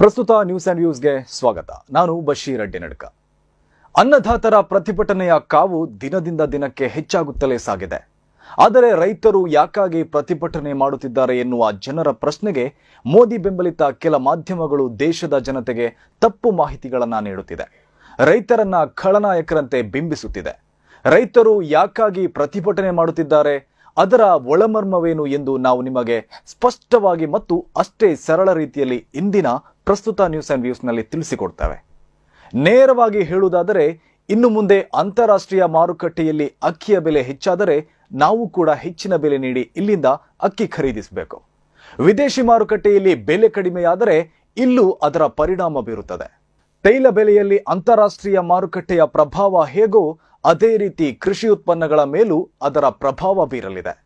ಪ್ರಸ್ತುತ news and ವ್ಯೂಸ್ಗೆ ಸ್ವಾಗತ. ನಾನು ಬಶೀರ್ ಅಡ್ಡಿ ನಡ್ಕ. ಅನ್ನದಾತರ ಪ್ರತಿಭಟನೆಯ ಕಾವು ದಿನದಿಂದ ದಿನಕ್ಕೆ ಹೆಚ್ಚಾಗುತ್ತಲೇ ಸಾಗಿದೆ. ಆದರೆ ರೈತರು ಯಾಕಾಗಿ ಪ್ರತಿಭಟನೆ ಮಾಡುತ್ತಿದ್ದಾರೆ ಎನ್ನುವ ಜನರ ಪ್ರಶ್ನೆಗೆ ಮೋದಿ ಬೆಂಬಲಿತ ಕೆಲ ಮಾಧ್ಯಮಗಳು ದೇಶದ ಜನತೆಗೆ ತಪ್ಪು ಮಾಹಿತಿಗಳನ್ನ ನೀಡುತ್ತಿದೆ. ರೈತರನ್ನ ಖಳನಾಯಕರಂತೆ ಬಿಂಬಿಸುತ್ತಿದೆ. ರೈತರು ಯಾಕಾಗಿ ಪ್ರತಿಭಟನೆ ಮಾಡುತ್ತಿದ್ದಾರೆ? ಅದರ ಒಳಮರ್ಮವೇನು ಎಂದು ನಾವು ನಿಮಗೆ ಸ್ಪಷ್ಟವಾಗಿ ಮತ್ತು ಅಷ್ಟೇ ಸರಳ ರೀತಿಯಲ್ಲಿ ಇಂದಿನ ಪ್ರಸ್ತುತ ನ್ಯೂಸ್ ಅಂಡ್ ವ್ಯೂಸ್ನಲ್ಲಿ ತಿಳಿಸಿಕೊಡ್ತೇವೆ. ನೇರವಾಗಿ ಹೇಳುವುದಾದರೆ, ಇನ್ನು ಮುಂದೆ ಅಂತಾರಾಷ್ಟ್ರೀಯ ಮಾರುಕಟ್ಟೆಯಲ್ಲಿ ಅಕ್ಕಿಯ ಬೆಲೆ ಹೆಚ್ಚಾದರೆ ನಾವು ಕೂಡ ಹೆಚ್ಚಿನ ಬೆಲೆ ನೀಡಿ ಇಲ್ಲಿಂದ ಅಕ್ಕಿ ಖರೀದಿಸಬೇಕು. ವಿದೇಶಿ ಮಾರುಕಟ್ಟೆಯಲ್ಲಿ ಬೆಲೆ ಕಡಿಮೆಯಾದರೆ ಇಲ್ಲೂ ಅದರ ಪರಿಣಾಮ ಬೀರುತ್ತದೆ. ತೈಲ ಬೆಲೆಯಲ್ಲಿ ಅಂತಾರಾಷ್ಟ್ರೀಯ ಮಾರುಕಟ್ಟೆಯ ಪ್ರಭಾವ ಹೇಗೋ ಅದೇ ರೀತಿ ಕೃಷಿ ಉತ್ಪನ್ನಗಳ ಮೇಲೂ ಅದರ ಪ್ರಭಾವ ಬೀರಲಿದೆ.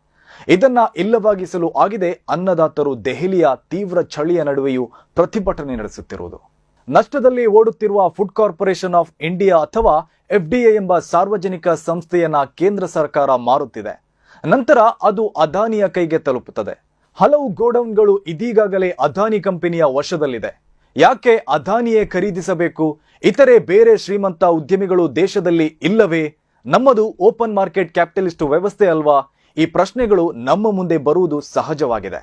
ಇದನ್ನ ಇಲ್ಲವಾಗಿಸಲು ಆಗಿದೆ ಅನ್ನದಾತರು ದೆಹಲಿಯ ತೀವ್ರ ಚಳಿಯ ನಡುವೆಯೂ ಪ್ರತಿಭಟನೆ ನಡೆಸುತ್ತಿರುವುದು. ನಷ್ಟದಲ್ಲಿ ಓಡುತ್ತಿರುವ ಫುಡ್ ಕಾರ್ಪೊರೇಷನ್ ಆಫ್ ಇಂಡಿಯಾ ಅಥವಾ ಎಫ್ಡಿಎ ಎಂಬ ಸಾರ್ವಜನಿಕ ಸಂಸ್ಥೆಯನ್ನ ಕೇಂದ್ರ ಸರ್ಕಾರ ಮಾರುತ್ತಿದೆ. ನಂತರ ಅದು ಅದಾನಿಯ ಕೈಗೆ ತಲುಪುತ್ತದೆ. ಹಲವು ಗೋಡೌನ್ಗಳು ಇದೀಗಾಗಲೇ ಅದಾನಿ ಕಂಪನಿಯ ವಶದಲ್ಲಿದೆ. ಯಾಕೆ ಅದಾನಿಯೇ ಖರೀದಿಸಬೇಕು? ಇತರೆ ಬೇರೆ ಶ್ರೀಮಂತ ಉದ್ಯಮಿಗಳು ದೇಶದಲ್ಲಿ ಇಲ್ಲವೇ? ನಮ್ಮದು ಓಪನ್ ಮಾರ್ಕೆಟ್ ಕ್ಯಾಪಿಟಲಿಸ್ಟ್ ವ್ಯವಸ್ಥೆ ಅಲ್ವಾ? ಈ ಪ್ರಶ್ನೆಗಳು ನಮ್ಮ ಮುಂದೆ ಬರುವುದು ಸಹಜವಾಗಿದೆ.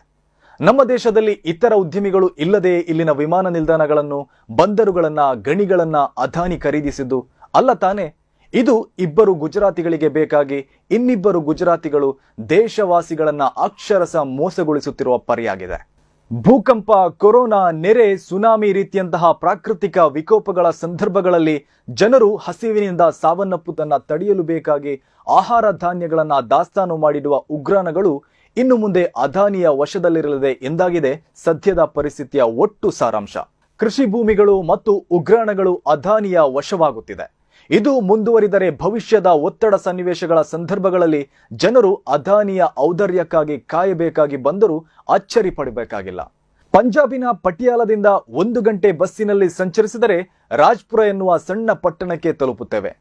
ನಮ್ಮ ದೇಶದಲ್ಲಿ ಇತರ ಉದ್ಯಮಿಗಳು ಇಲ್ಲದೆ ಇಲ್ಲಿನ ವಿಮಾನ ನಿಲ್ದಾಣಗಳನ್ನು, ಬಂದರುಗಳನ್ನ, ಗಣಿಗಳನ್ನ ಅದಾನಿ ಖರೀದಿಸಿದ್ದು ಅಲ್ಲ ತಾನೆ? ಇದು ಇಬ್ಬರು ಗುಜರಾತಿಗಳಿಗೆ ಬೇಕಾಗಿ ಇನ್ನಿಬ್ಬರು ಗುಜರಾತಿಗಳು ದೇಶವಾಸಿಗಳನ್ನ ಅಕ್ಷರಸ ಮೋಸಗೊಳಿಸುತ್ತಿರುವ ಪರಿಯಾಗಿದೆ. ಭೂಕಂಪ, ಕೊರೋನಾ, ನೆರೆ, ಸುನಾಮಿ ರೀತಿಯಂತಹ ಪ್ರಾಕೃತಿಕ ವಿಕೋಪಗಳ ಸಂದರ್ಭಗಳಲ್ಲಿ ಜನರು ಹಸಿವಿನಿಂದ ಸಾವನ್ನಪ್ಪುದನ್ನು ತಡೆಯಲು ಬೇಕಾಗಿ ಆಹಾರ ಧಾನ್ಯಗಳನ್ನ ದಾಸ್ತಾನು ಮಾಡಿಡುವ ಉಗ್ರಾಣಗಳು ಇನ್ನು ಮುಂದೆ ಅದಾನಿಯ ವಶದಲ್ಲಿರಲಿದೆ ಎಂದಾಗಿದೆ ಸದ್ಯದ ಪರಿಸ್ಥಿತಿಯ ಒಟ್ಟು ಸಾರಾಂಶ. ಕೃಷಿ ಭೂಮಿಗಳು ಮತ್ತು ಉಗ್ರಾಣಗಳು ಅದಾನಿಯ ವಶವಾಗುತ್ತಿದೆ. ಇದು ಮುಂದುವರಿದರೆ ಭವಿಷ್ಯದ ಒತ್ತಡ ಸನ್ನಿವೇಶಗಳ ಸಂದರ್ಭಗಳಲ್ಲಿ ಜನರು ಅದಾನಿಯ ಔದಾರ್ಯಕ್ಕಾಗಿ ಕಾಯಬೇಕಾಗಿ ಬಂದರೂ ಅಚ್ಚರಿ ಪಡಬೇಕಾಗಿಲ್ಲ. ಪಂಜಾಬಿನ ಪಟಿಯಾಲದಿಂದ ಒಂದು ಗಂಟೆ ಬಸ್ಸಿನಲ್ಲಿ ಸಂಚರಿಸಿದರೆ ರಾಜ್ಪುರ ಎನ್ನುವ ಸಣ್ಣ ಪಟ್ಟಣಕ್ಕೆ ತಲುಪುತ್ತೇವೆ.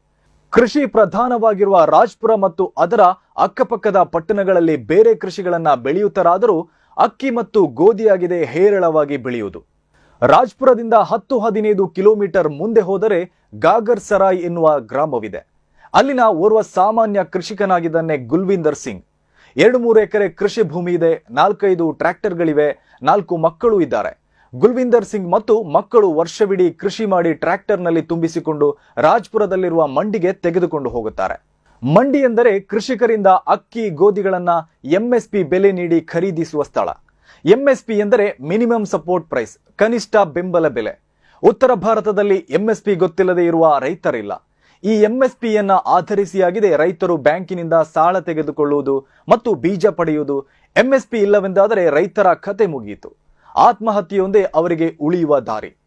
ಕೃಷಿ ಪ್ರಧಾನವಾಗಿರುವ ರಾಜ್ಪುರ ಮತ್ತು ಅದರ ಅಕ್ಕಪಕ್ಕದ ಪಟ್ಟಣಗಳಲ್ಲಿ ಬೇರೆ ಕೃಷಿಗಳನ್ನ ಬೆಳೆಯುತ್ತರಾದರೂ ಅಕ್ಕಿ ಮತ್ತು ಗೋಧಿಯಾಗಿದೆ ಹೇರಳವಾಗಿ ಬೆಳೆಯುವುದು. ರಾಜ್ಪುರದಿಂದ ಹತ್ತು ಹದಿನೈದು ಕಿಲೋಮೀಟರ್ ಮುಂದೆ ಹೋದರೆ ಗಾಗರ್ ಸರಾಯ್ ಎನ್ನುವ ಗ್ರಾಮವಿದೆ. ಅಲ್ಲಿನ ಓರ್ವ ಸಾಮಾನ್ಯ ಕೃಷಿಕನಾಗಿದ್ದಾನೆ ಗುಲ್ವಿಂದರ್ ಸಿಂಗ್. ಎರಡು ಮೂರು ಎಕರೆ ಕೃಷಿ ಭೂಮಿ ಇದೆ, ನಾಲ್ಕೈದು ಟ್ರ್ಯಾಕ್ಟರ್ಗಳಿವೆ, ನಾಲ್ಕು ಮಕ್ಕಳು ಇದ್ದಾರೆ. ಗುಲ್ವಿಂದರ್ ಸಿಂಗ್ ಮತ್ತು ಮಕ್ಕಳು ವರ್ಷವಿಡೀ ಕೃಷಿ ಮಾಡಿ ಟ್ರ್ಯಾಕ್ಟರ್ನಲ್ಲಿ ತುಂಬಿಸಿಕೊಂಡು ರಾಜ್ಪುರದಲ್ಲಿರುವ ಮಂಡಿಗೆ ತೆಗೆದುಕೊಂಡು ಹೋಗುತ್ತಾರೆ. ಮಂಡಿ ಎಂದರೆ ಕೃಷಿಕರಿಂದ ಅಕ್ಕಿ ಗೋಧಿಗಳನ್ನ ಎಂಎಸ್ಪಿ ಬೆಲೆ ನೀಡಿ ಖರೀದಿಸುವ ಸ್ಥಳ. ಎಂಎಸ್ಪಿ ಎಂದರೆ ಮಿನಿಮಮ್ ಸಪೋರ್ಟ್ ಪ್ರೈಸ್, ಕನಿಷ್ಠ ಬೆಂಬಲ ಬೆಲೆ. ಉತ್ತರ ಭಾರತದಲ್ಲಿ ಎಂಎಸ್ಪಿ ಗೊತ್ತಿಲ್ಲದೆ ಇರುವ ರೈತರಿಲ್ಲ. ಈ ಎಂಎಸ್ಪಿಯನ್ನು ಆಧರಿಸಿಯಾಗಿದೆ ರೈತರು ಬ್ಯಾಂಕಿನಿಂದ ಸಾಲ ತೆಗೆದುಕೊಳ್ಳುವುದು ಮತ್ತು ಬೀಜ ಪಡೆಯುವುದು. ಎಂಎಸ್ಪಿ ಇಲ್ಲವೆಂದಾದರೆ ರೈತರ ಕತೆ ಮುಗಿಯಿತು. ಆತ್ಮಹತ್ಯೆಯೊಂದೇ ಅವರಿಗೆ ಉಳಿಯುವ ದಾರಿ.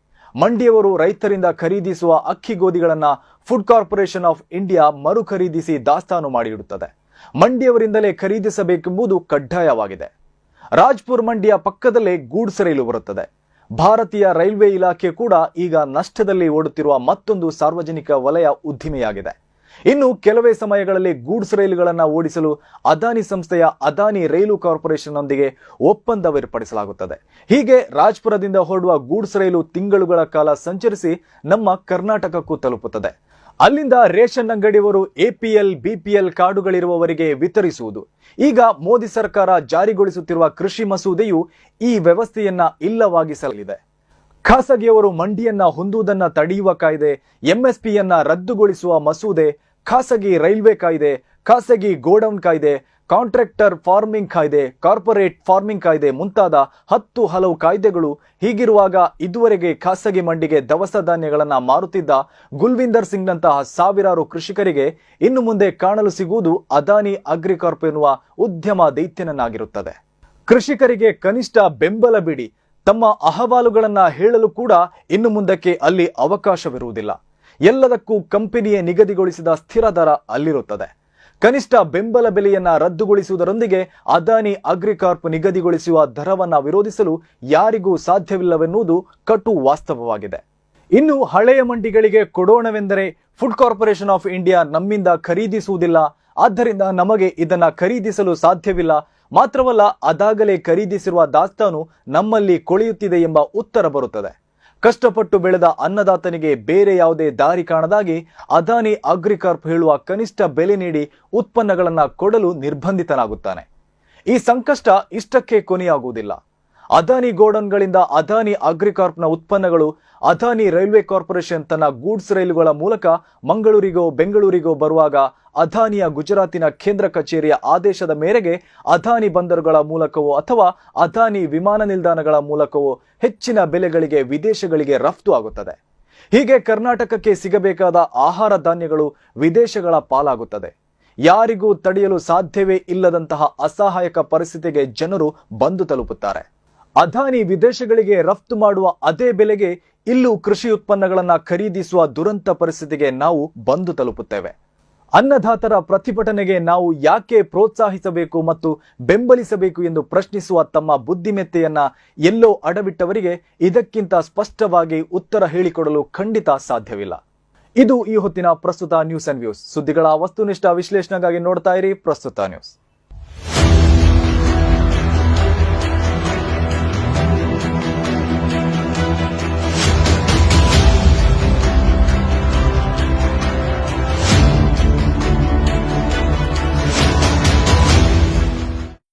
ಮಂಡಿಯವರು ರೈತರಿಂದ ಖರೀದಿಸುವ ಅಕ್ಕಿ ಗೋಧಿಗಳನ್ನ ಫುಡ್ ಕಾರ್ಪೊರೇಷನ್ ಆಫ್ ಇಂಡಿಯಾ ಮರು ಖರೀದಿಸಿ ದಾಸ್ತಾನು ಮಾಡಿಡುತ್ತದೆ. ಮಂಡಿಯವರಿಂದಲೇ ಖರೀದಿಸಬೇಕೆಂಬುದು ಕಡ್ಡಾಯವಾಗಿದೆ. ರಾಜ್ಪುರ್ ಮಂಡಿಯ ಪಕ್ಕದಲ್ಲೇ ಗೂಡ್ಸ್ ರೈಲು ಬರುತ್ತದೆ. ಭಾರತೀಯ ರೈಲ್ವೆ ಇಲಾಖೆ ಕೂಡ ಈಗ ನಷ್ಟದಲ್ಲಿ ಓಡುತ್ತಿರುವ ಮತ್ತೊಂದು ಸಾರ್ವಜನಿಕ ವಲಯ ಉದ್ದಿಮೆಯಾಗಿದೆ. ಇನ್ನು ಕೆಲವೇ ಸಮಯಗಳಲ್ಲಿ ಗೂಡ್ಸ್ ರೈಲುಗಳನ್ನು ಓಡಿಸಲು ಅದಾನಿ ಸಂಸ್ಥೆಯ ಅದಾನಿ ರೈಲು ಕಾರ್ಪೊರೇಷನ್ನೊಂದಿಗೆ ಒಪ್ಪಂದವೇರ್ಪಡಿಸಲಾಗುತ್ತದೆ. ಹೀಗೆ ರಾಜ್ಪುರದಿಂದ ಹೊರಡುವ ಗೂಡ್ಸ್ ರೈಲು ತಿಂಗಳುಗಳ ಕಾಲ ಸಂಚರಿಸಿ ನಮ್ಮ ಕರ್ನಾಟಕಕ್ಕೂ ತಲುಪುತ್ತದೆ. ಅಲ್ಲಿಂದ ರೇಷನ್ ಅಂಗಡಿಯವರು ಎಪಿಎಲ್ ಬಿಪಿಎಲ್ ಕಾರ್ಡುಗಳಿರುವವರಿಗೆ ವಿತರಿಸುವುದು. ಈಗ ಮೋದಿ ಸರ್ಕಾರ ಜಾರಿಗೊಳಿಸುತ್ತಿರುವ ಕೃಷಿ ಮಸೂದೆಯು ಈ ವ್ಯವಸ್ಥೆಯನ್ನ ಇಲ್ಲವಾಗಿಸಲಿದೆ. ಖಾಸಗಿಯವರು ಮಂಡಿಯನ್ನ ಹೊಂದುವುದನ್ನ ತಡೆಯುವ ಕಾಯ್ದೆ, ಎಂಎಸ್ಪಿಯನ್ನ ರದ್ದುಗೊಳಿಸುವ ಮಸೂದೆ, ಖಾಸಗಿ ರೈಲ್ವೆ ಕಾಯ್ದೆ ಖಾಸಗಿ ಗೋಡೌನ್ ಕಾಯ್ದೆ, ಕಾಂಟ್ರಾಕ್ಟರ್ ಫಾರ್ಮಿಂಗ್ ಕಾಯ್ದೆ, ಕಾರ್ಪೊರೇಟ್ ಫಾರ್ಮಿಂಗ್ ಕಾಯ್ದೆ ಮುಂತಾದ ಹತ್ತು ಹಲವು ಕಾಯ್ದೆಗಳು ಹೀಗಿರುವಾಗ ಇದುವರೆಗೆ ಖಾಸಗಿ ಮಂಡಿಗೆ ದವಸ ಧಾನ್ಯಗಳನ್ನು ಮಾರುತ್ತಿದ್ದ ಗುಲ್ವಿಂದರ್ ಸಿಂಗ್ನಂತಹ ಸಾವಿರಾರು ಕೃಷಿಕರಿಗೆ ಇನ್ನು ಮುಂದೆ ಕಾಣಲು ಸಿಗುವುದು ಅದಾನಿ ಅಗ್ರಿಕಾರ್ಪ್ ಎನ್ನುವ ಉದ್ಯಮ ದೈತ್ಯನನ್ನಾಗಿರುತ್ತದೆ. ಕೃಷಿಕರಿಗೆ ಕನಿಷ್ಠ ಬೆಂಬಲ ಬಿಡಿ, ತಮ್ಮ ಅಹವಾಲುಗಳನ್ನು ಹೇಳಲು ಕೂಡ ಇನ್ನು ಮುಂದಕ್ಕೆ ಅಲ್ಲಿ ಅವಕಾಶವಿರುವುದಿಲ್ಲ. ಎಲ್ಲದಕ್ಕೂ ಕಂಪನಿಯೇ ನಿಗದಿಗೊಳಿಸಿದ ಸ್ಥಿರ ದರ ಅಲ್ಲಿರುತ್ತದೆ. ಕನಿಷ್ಠ ಬೆಂಬಲ ಬೆಲೆಯನ್ನ ರದ್ದುಗೊಳಿಸುವುದರೊಂದಿಗೆ ಅದಾನಿ ಅಗ್ರಿಕಾರ್ಪ್ ನಿಗದಿಗೊಳಿಸುವ ದರವನ್ನ ವಿರೋಧಿಸಲು ಯಾರಿಗೂ ಸಾಧ್ಯವಿಲ್ಲವೆನ್ನುವುದು ಕಟು ವಾಸ್ತವವಾಗಿದೆ. ಇನ್ನು ಹಳೆಯ ಮಂಡಿಗಳಿಗೆ ಕೊಡೋಣವೆಂದರೆ ಫುಡ್ ಕಾರ್ಪೊರೇಷನ್ ಆಫ್ ಇಂಡಿಯಾ ನಮ್ಮಿಂದ ಖರೀದಿಸುವುದಿಲ್ಲ. ಆದ್ದರಿಂದ ನಮಗೆ ಇದನ್ನ ಖರೀದಿಸಲು ಸಾಧ್ಯವಿಲ್ಲ. ಮಾತ್ರವಲ್ಲ ಅದಾಗಲೇ ಖರೀದಿಸಿರುವ ದಾಸ್ತಾನು ನಮ್ಮಲ್ಲಿ ಕೊಳೆಯುತ್ತಿದೆ ಎಂಬ ಉತ್ತರ ಬರುತ್ತದೆ. ಕಷ್ಟಪಟ್ಟು ಬೆಳೆದ ಅನ್ನದಾತನಿಗೆ ಬೇರೆ ಯಾವುದೇ ದಾರಿ ಕಾಣದಾಗಿ ಅದಾನಿ ಅಗ್ರಿಕಾರ್ಪ್ ಹೇಳುವ ಕನಿಷ್ಠ ಬೆಲೆ ನೀಡಿ ಉತ್ಪನ್ನಗಳನ್ನು ಕೊಡಲು ನಿರ್ಬಂಧಿತನಾಗುತ್ತಾನೆ. ಈ ಸಂಕಷ್ಟ ಇಷ್ಟಕ್ಕೆ ಕೊನೆಯಾಗುವುದಿಲ್ಲ. ಅದಾನಿ ಗೋಡನ್ಗಳಿಂದ ಅದಾನಿ ಅಗ್ರಿಕಾರ್ಪ್ನ ಉತ್ಪನ್ನಗಳು, ಅದಾನಿ ರೈಲ್ವೆ ಕಾರ್ಪೊರೇಷನ್ ತನ್ನ ಗೂಡ್ಸ್ ರೈಲುಗಳ ಮೂಲಕ ಮಂಗಳೂರಿಗೋ, ಬೆಂಗಳೂರಿಗೋ ಬರುವಾಗ ಅದಾನಿಯ ಗುಜರಾತಿನ ಕೇಂದ್ರ ಕಚೇರಿಯ ಆದೇಶದ ಮೇರೆಗೆ ಅದಾನಿ ಬಂದರುಗಳ ಮೂಲಕವೋ ಅಥವಾ ಅದಾನಿ ವಿಮಾನ ನಿಲ್ದಾಣಗಳ ಮೂಲಕವೋ ಹೆಚ್ಚಿನ ಬೆಲೆಗಳಿಗೆ ವಿದೇಶಗಳಿಗೆ ರಫ್ತು ಆಗುತ್ತದೆ. ಹೀಗೆ ಕರ್ನಾಟಕಕ್ಕೆ ಸಿಗಬೇಕಾದ ಆಹಾರ ಧಾನ್ಯಗಳು ವಿದೇಶಗಳ ಪಾಲಾಗುತ್ತದೆ. ಯಾರಿಗೂ ತಡೆಯಲು ಸಾಧ್ಯವೇ ಇಲ್ಲದಂತಹ ಅಸಹಾಯಕ ಪರಿಸ್ಥಿತಿಗೆ ಜನರು ಬಂದು ತಲುಪುತ್ತಾರೆ. ಅದಾನಿ ವಿದೇಶಗಳಿಗೆ ರಫ್ತು ಮಾಡುವ ಅದೇ ಬೆಲೆಗೆ ಇಲ್ಲೂ ಕೃಷಿ ಉತ್ಪನ್ನಗಳನ್ನ ಖರೀದಿಸುವ ದುರಂತ ಪರಿಸ್ಥಿತಿಗೆ ನಾವು ಬಂದು ತಲುಪುತ್ತೇವೆ. ಅನ್ನದಾತರ ಪ್ರತಿಭಟನೆಗೆ ನಾವು ಯಾಕೆ ಪ್ರೋತ್ಸಾಹಿಸಬೇಕು ಮತ್ತು ಬೆಂಬಲಿಸಬೇಕು ಎಂದು ಪ್ರಶ್ನಿಸುವ ತಮ್ಮ ಬುದ್ಧಿಮೆತ್ತೆಯನ್ನ ಎಲ್ಲೋ ಅಡವಿಟ್ಟವರಿಗೆ ಇದಕ್ಕಿಂತ ಸ್ಪಷ್ಟವಾಗಿ ಉತ್ತರ ಹೇಳಿಕೊಡಲು ಖಂಡಿತ ಸಾಧ್ಯವಿಲ್ಲ. ಇದು ಈ ಹೊತ್ತಿನ ಪ್ರಸ್ತುತ ನ್ಯೂಸ್ ಅಂಡ್ ವ್ಯೂಸ್. ಸುದ್ದಿಗಳ ವಸ್ತುನಿಷ್ಠ ವಿಶ್ಲೇಷಣೆಗಾಗಿ ನೋಡ್ತಾ ಇರಿ ಪ್ರಸ್ತುತ ನ್ಯೂಸ್.